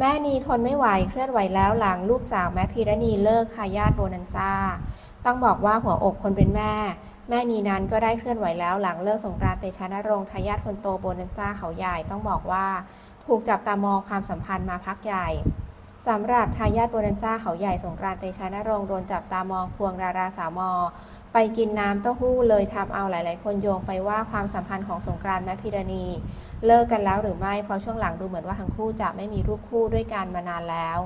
แม่นีทนไม่ไหวเคลื่อนไหวแล้วหลังลูกสาวแม่พีรณีเลิกทายาทโบนันซ่า ต้องบอกว่าหัวอกคนเป็นแม่ แม่นีนั้นก็ได้เคลื่อนไหวแล้วหลังเลิกสงกรานต์เตชะนรงค์ทายาทคนโตโบนันซ่าเขาใหญ่ต้องบอกว่า ถูกจับตามองความสัมพันธ์มาพักใหญ่ สำหรับทายาทโบนันซ่าเขาใหญ่สงกรานต์เตชะนรงค์โดนจับตามองควงดาราสาวมอ ไปกินน้ำเต้าหู้เลยทำเอาหลาย ๆ คนโยงไปว่าความสัมพันธ์ของสงกรานต์แมทพีรณี เลิกกันแล้วหรือไม่เพราะช่วงหลังดูเหมือนว่าทั้งคู่จะไม่มีรูปคู่ด้วยกันมานานแล้ว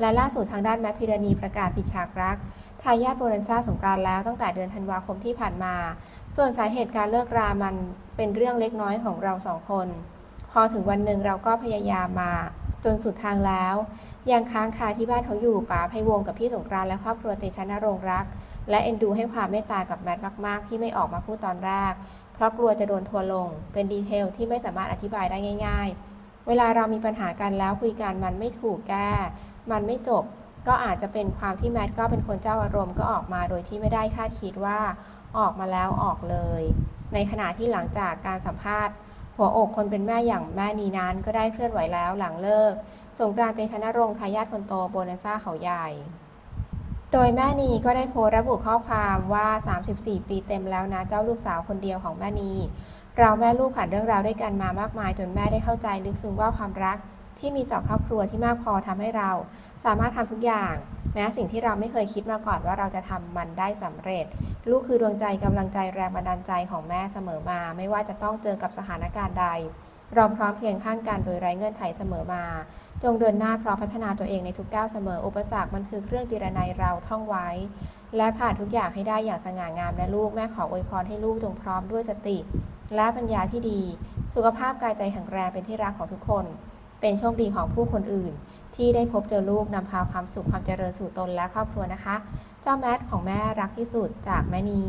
และล่าสุดทางด้านแมพิรณีประกาศปิดฉากรัก ทายาทโบนันซ่าสงกรานต์แล้วตั้งแต่เดือนธันวาคมที่ผ่านมา ส่วนสาเหตุการเลิกรามันเป็นเรื่องเล็กน้อยของเราสองคน พอถึงวันหนึ่งเราก็พยายามมา จนสุดทางแล้ว ยังค้างคาที่บ้านเขาอยู่ป๋าไพวงกับพี่สงกรานและครอบครัวเตชะนรงรัก และเอ็นดูให้ความเมตตากับแมทมาก ๆ ที่ไม่ออกมาพูดตอนแรก เพราะกลัวจะโดนทัวลง เป็นดีเทลที่ไม่สามารถอธิบายได้ง่าย ๆ เวลาเรามีปัญหากันแล้วคุยกันมันไม่ถูกแก้ มันไม่จบ ก็อาจจะเป็นความที่แมทก็เป็นคนเจ้าอารมณ์ก็ออกมาโดยที่ไม่ได้คาดคิดว่า ออกมาแล้วออกเลย ในขณะที่หลังจากการสัมภาษณ์ หัวอกคนเป็นแม่อย่างแม่นีนั้นก็ได้เคลื่อนไหวแล้วหลังเลิก สงกรานต์เตชะนรงค์ทายาทคนโตโบนันซ่าเขาใหญ่ โดยแม่นีก็ได้โพสต์ระบุข้อความว่า 34 ปีเต็มแล้วนะเจ้าลูกสาวคนเดียวของแม่นีเราแม่ลูกผ่านเรื่องราวด้วยกันมามากมายจนแม่ได้เข้าใจลึกซึ้งว่าความรัก ที่มีต่อครอบครัวที่มากพอทำให้เรา สามารถทำทุกอย่างแม้สิ่งที่เราไม่เคยคิดมาก่อนว่าเราจะทำมันได้สำเร็จ ลูกคือดวงใจกำลังใจแรงบันดาลใจของแม่เสมอมา ไม่ว่าจะต้องเจอกับสถานการณ์ใด เราพร้อมเพียงข้างกันโดยไร้เงื่อนไขเสมอมา จงเดินหน้าพร้อมพัฒนาตัวเองในทุกก้าวเสมออุปสรรคมันคือเครื่องจิรนัยเราท่องไว้ และผ่านทุกอย่างให้ได้อย่างสง่างามนะลูกแม่ขออวยพรให้ลูกจงพร้อมด้วยสติ และปัญญาที่ดี สุขภาพกายใจแข็งแรงเป็นที่รักของทุกคน เป็นโชคดีของผู้คนอื่น ที่ได้พบเจอลูกนำพาความสุขความเจริญสู่ตนและครอบครัวนะคะ เจ้าแมทของแม่รักที่สุดจากแม่นี